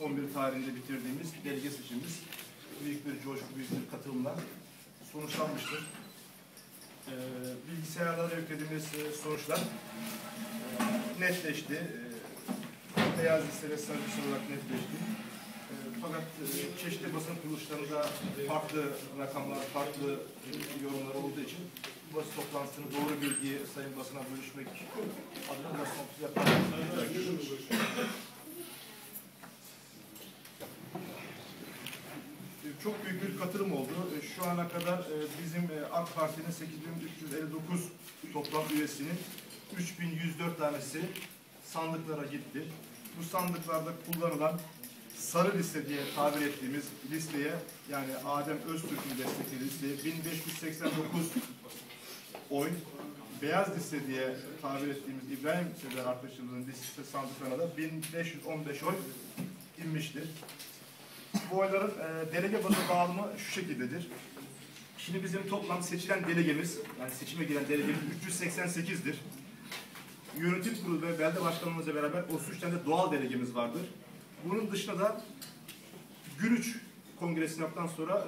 11 tarihinde bitirdiğimiz delege seçimimiz büyük bir coşku, büyük bir katılımla sonuçlanmıştır. Ee, bilgisayarlara yüklediğimiz e, sonuçlar e, netleşti. Ee, beyaz liste ve olarak netleşti. Ee, fakat e, çeşitli basın kuruluşlarında farklı rakamlar, farklı e, yorumlar olduğu için basın toplantısını doğru bilgiyi sayın basına bölüşmek adına basın toplantısı yapan çok büyük bir katılım oldu. E, Şu ana kadar e, bizim e, AK Parti'nin 8359 toplam üyesinin 3104 tanesi sandıklara gitti. Bu sandıklarda kullanılan sarı liste diye tabir ettiğimiz listeye yani Adem Öztürk'ün desteklediği listeye 1589 oy, beyaz liste diye tabir ettiğimiz İbrahim Sezer arkadaşımızın liste sandıklarına da 1515 oy inmiştir. Bu oyların e, delege bazı dağılımı şu şekildedir. Şimdi bizim toplam seçilen delegemiz, yani seçime giren delegemiz 388'dir. Yönetim kurulu ve belde başkanımızla beraber 33 tane de doğal delegemiz vardır. Bunun dışında da Gürüç kongresini yaptıktan sonra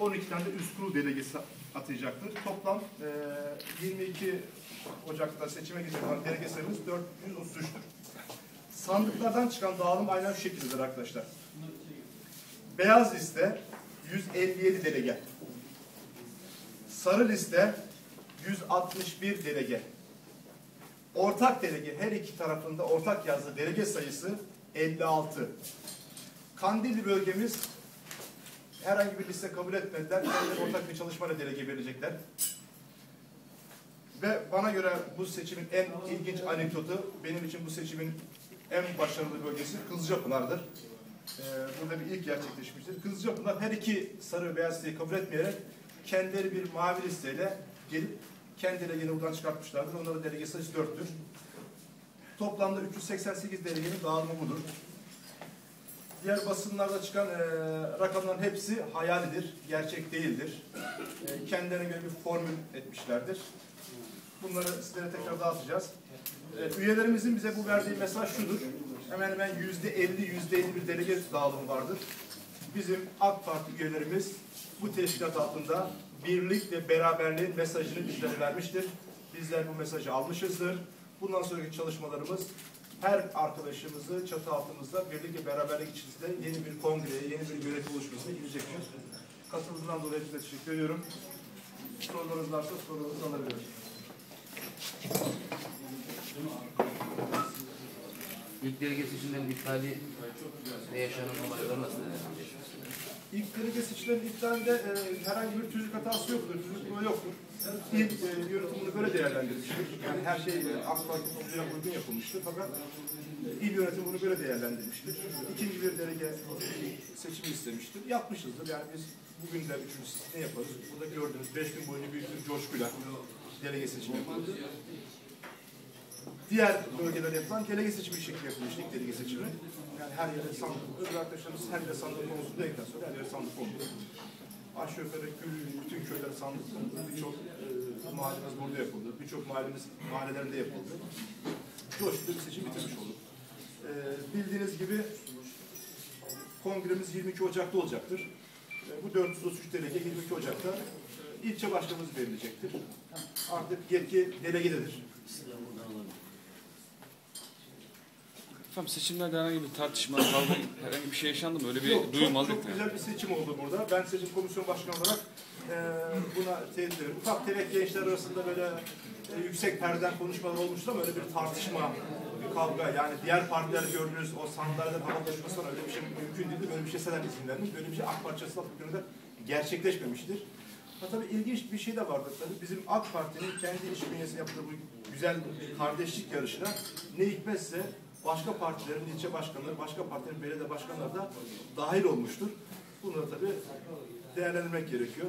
e, 12 tane de üst kurul delegesi atayacaktır. Toplam e, 22 Ocak'ta seçime gidecek olan delege sayımız 433'tür. Sandıklardan çıkan dağılım aynen şu şekildedir arkadaşlar. Beyaz liste 157 delege. Sarı liste 161 delege. Ortak delege her iki tarafında ortak yazılı delege sayısı 56. Kandilli bölgemiz herhangi bir liste kabul etmediler. Kendileri ortak bir çalışmayla delege verecekler. Ve bana göre bu seçimin en ilginç anekdotu benim için bu seçimin en başarılı bölgesi Kızılcapınar'dır. Ee, burada bir ilk gerçekleşmiştir. Kızılcapınar her iki sarı ve beyaz listeyi kabul etmeyerek kendileri bir mavi listeyle gelip kendileri yine buradan çıkartmışlardır. Onların delege sayısı 4'tür. Toplamda 388 delegenin dağılımı budur. Diğer basınlarda çıkan e, rakamların hepsi hayalidir, gerçek değildir. E, kendilerine göre bir formül etmişlerdir. Bunları sizlere tekrar dağıtacağız. E, üyelerimizin bize bu verdiği mesaj şudur. Hemen hemen yüzde 50, yüzde 51 delege dağılımı vardır. Bizim AK Parti üyelerimiz bu teşkilat altında birlik ve beraberliğin mesajını bizlere vermiştir. Bizler bu mesajı almışızdır. Bundan sonraki çalışmalarımız her arkadaşımızı çatı altımızda birlik ve beraberlik içerisinde yeni bir kongreye, yeni bir yönetim oluşmasına gidecektir. Katıldığından dolayı size teşekkür ediyorum. Sorularınız varsa sorularınızı alabilirim. İlk delege seçimlerinin iptali ve yaşanan olayları nasıl değerlendiriyorsunuz? İlk delege seçilerin iptalinde e, herhangi bir tüzük hatası yoktur, tüzük yoktur. İl e, yönetim bunu böyle değerlendirmiştir. Yani her şey e, AK Parti uygun yapılmıştır fakat e, il yönetimi bunu böyle değerlendirmiştir. İkinci bir delege seçimi istemiştir. Yapmışızdır. Yani biz bugün de üçüncü ne yaparız? Burada gördüğünüz beş gün boyunca büyük bir coşkuyla delege seçimi yapıldı. Diğer bölgelerde yapılan delege seçimi şekli yapılmıştı ilk delege seçimi. Yani her yere sandık konuldu. Arkadaşlarımız her yere sandık dedikten sonra her yere sandık konuldu. Aşağı yukarı bütün köyler sandık konuldu. Birçok e, mahallemiz burada yapıldı. Birçok mahallemiz mahallelerinde yapıldı. Coşkulu bir seçim bitirmiş olduk. E, bildiğiniz gibi kongremiz 22 Ocak'ta olacaktır. E, bu 433 delege 22 Ocak'ta e, ilçe başkanımız verilecektir. Artık yetki delegededir. Efendim seçimlerde herhangi bir tartışma, kavga, herhangi bir şey yaşandı mı? Öyle bir Yok, duyum çok, aldık çok mı? güzel bir seçim oldu burada. Ben seçim komisyon başkanı olarak e, buna teyit ederim. Ufak tefek gençler arasında böyle e, yüksek perdeden konuşmalar olmuştu ama öyle bir tartışma, bir kavga yani diğer partiler gördüğünüz o sandalyeler havalaşması falan öyle bir şey mümkün değildi. Böyle bir şey selam izin vermiş. Böyle bir şey AK Parti de gerçekleşmemiştir. Ha, tabii ilginç bir şey de vardır tabii. Bizim AK Parti'nin kendi iş bünyesinde yaptığı bu güzel kardeşlik yarışına ne hikmetse başka partilerin ilçe başkanları, başka partilerin belediye başkanları da dahil olmuştur. Bunları tabii değerlendirmek gerekiyor.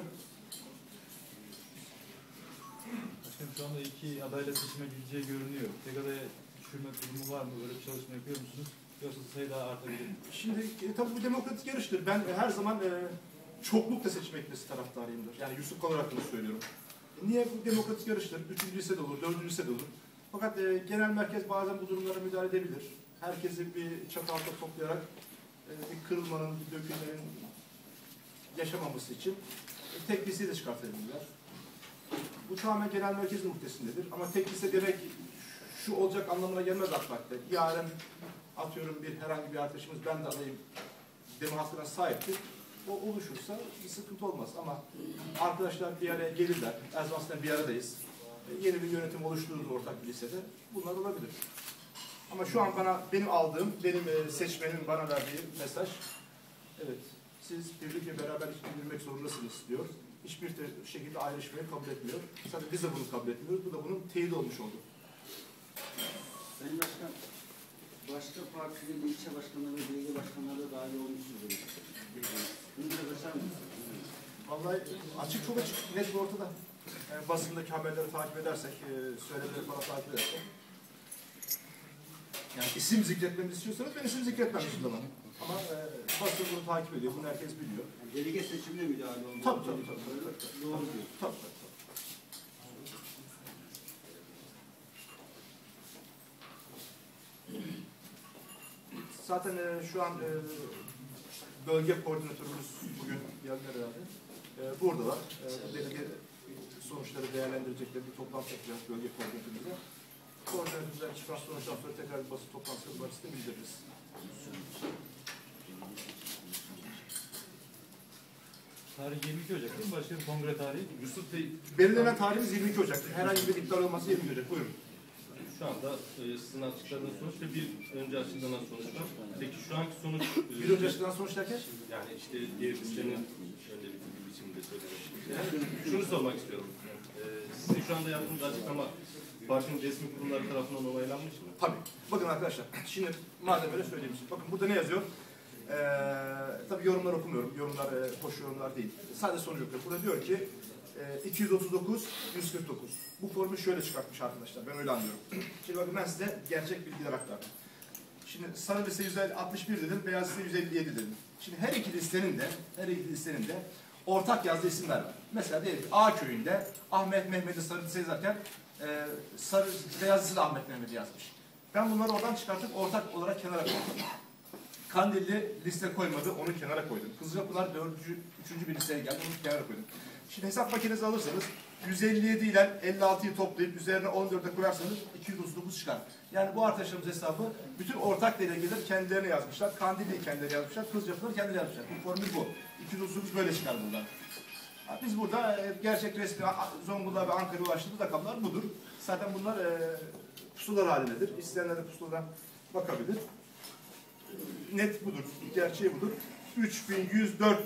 Başkanım şu anda iki adayla seçime gideceği görünüyor. Tek adaya düşürme durumu var mı? Böyle bir çalışma yapıyor musunuz? Yoksa sayı daha artabilir mi? Şimdi e, tabii bu demokratik yarıştır. Ben e, her zaman e, çoklukla seçime gitmesi taraftarıyımdır. Yani Yusuf olarak bunu söylüyorum. Niye bu demokratik yarıştır? Üçüncü lise de olur, dördüncü lise de olur. Fakat e, genel merkez bazen bu durumlara müdahale edebilir. Herkesi bir çatı altında toplayarak e, bir kırılmanın, bir dökülmenin yaşamaması için e, tek de çıkartabilirler. Bu tamamen genel merkezin muhtesindedir. Ama tek liste demek şu olacak anlamına gelmez AK Parti'de. Yarın atıyorum bir herhangi bir arkadaşımız ben de adayım deme hakkına sahiptir. O oluşursa bir sıkıntı olmaz ama arkadaşlar bir araya gelirler. Erzmans'tan bir aradayız. Yeni bir yönetim oluştururuz ortak bir lisede. Bunlar olabilir. Ama şu an bana benim aldığım, benim e, seçmenin bana verdiği mesaj evet siz birlik ve beraberlik bildirmek zorundasınız diyor. Hiçbir şekilde ayrışmayı kabul etmiyor. Zaten biz de bunu kabul etmiyoruz. Bu da bunun teyidi olmuş oldu. Sayın Başkan, başka partilerin ilçe başkanları ve belediye başkanları da dahil olmuşsunuz. Bunu biraz açar mısınız? Vallahi açık çok açık, net ortada. Yani basındaki haberleri takip edersek, e, söylemleri falan takip edersek. Yani isim zikretmemi istiyorsanız ben isim zikretmem hiçbir zaman. Ama e, basın bunu takip ediyor, bunu herkes biliyor. Yani delege seçimine müdahale oldu. Tabii tabii tabii. tabii. Doğru diyor. Tabii tabii. tabii. Zaten e, şu an e, bölge koordinatörümüz bugün geldiler herhalde. E, buradalar. E, belediye sonuçları değerlendirecekleri bir toplantı yapacağız bölge koordinatörümüzle. Koordinatörümüzden çıkan sonuçtan sonra tekrar bir basın toplantısı barışında bildiririz. Tarih 22 Ocak değil mi? Başka bir kongre tarihi. Yusuf Bey Belirlenen tarihimiz 22 Ocak. Herhangi bir iptal olması 22 Ocak. Buyurun. şu anda e, sizin açıkladığınız sonuç ve bir önce açıklanan sonuç var. Peki şu anki sonuç e, Bir önce açıklanan sonuç derken? yani işte diğer listenin şöyle bir biçimde söylemek. Yani şunu sormak istiyorum. E, şu anda yaptığınız açıklama partinin resmi kurumları tarafından onaylanmış mı? Tabii. Bakın arkadaşlar, şimdi madem öyle söyleyeyim. Bakın burada ne yazıyor? Ee, tabii yorumlar okumuyorum. Yorumlar e, hoş yorumlar değil. Sadece sonucu okuyorum. Burada diyor ki e, 239, 149. Bu formu şöyle çıkartmış arkadaşlar. Ben öyle anlıyorum. Şimdi bakın ben size gerçek bilgiler aktardım. Şimdi sarı liste 161 dedim, beyaz liste 157 dedim. Şimdi her iki listenin de, her iki listenin de ortak yazdığı isimler var. Mesela diyelim ki A köyünde Ahmet Mehmet'i sarı liste yazarken e, sarı beyaz liste de Ahmet Mehmet'i yazmış. Ben bunları oradan çıkartıp ortak olarak kenara koydum. Kandilli liste koymadı, onu kenara koydum. Kızılcapınar dördüncü, üçüncü bir listeye geldi, onu kenara koydum. Şimdi hesap makinesi alırsanız 157 ile 56'yı toplayıp üzerine 14'e koyarsanız 239 çıkar. Yani bu arkadaşlarımız hesabı bütün ortak delegeler kendilerine yazmışlar. Kandilli'yi kendileri yazmışlar, Kızılcapınar kendileri yazmışlar. Bu formül bu. 239 böyle çıkar buradan. Ha, Biz burada e, gerçek resmi Zonguldak ve Ankara'ya ulaştığımız rakamlar budur. Zaten bunlar e, pusular halindedir. İsteyenler de pusuladan bakabilir. Net budur. Gerçeği budur. 3104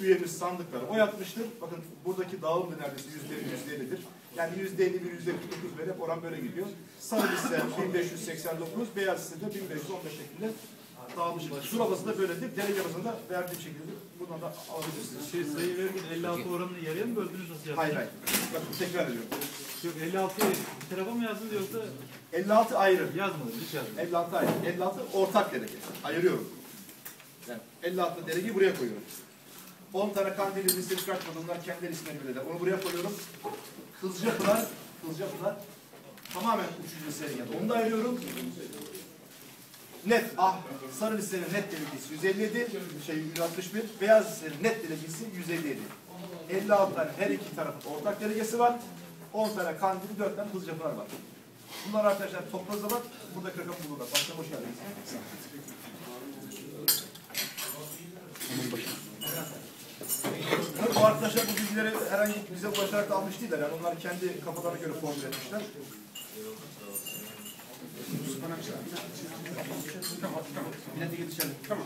üyemiz sandıklara oy atmıştır. Bakın buradaki dağılım da neredeyse yüzde 50'dir. Yani yüzde 51, yüzde 49 böyle hep oran böyle gidiyor. Sarı liste 1589, beyaz liste de 1515 şeklinde dağılmış. Surabası da böyledir. Derece bazında verdiğim şekilde buradan da alabilirsiniz. Şey, sayı verirken 56 oranını yarıya mı böldünüz nasıl yaptınız? Hayır hayır. Bakın tekrar ediyorum. Yok 56'yı bir tarafa mı yazdınız yoksa 56 ayrı. yazmadınız hiç yazmadınız. 56 ayrı. 56 ortak delege. Ayırıyorum. Yani 56 delegeyi buraya koyuyorum. 10 tane kandili listesi çıkartmadım. Bunlar kendi isimlerini bilirler. Onu buraya koyuyorum. Kızılcapınar, Kızılcapınar tamamen üçüncü listeye geldi. Onu da ayırıyorum. Net, ah, sarı listenin net delegesi 157, şey 161, beyaz listenin net delegesi 157. 56 tane her iki tarafın ortak delegesi var. 10 tane kandili, 4 tane Kızılcapınar var. Bunlar arkadaşlar topladığı zaman burada rakam bulurlar. Başkanım hoş geldiniz. Tabii bu arkadaşlar bu bilgileri herhangi bize ulaşarak da almış değiller. Yani onlar kendi kafalarına göre formül etmişler. Tamam, tamam. Yetişelim. Tamam.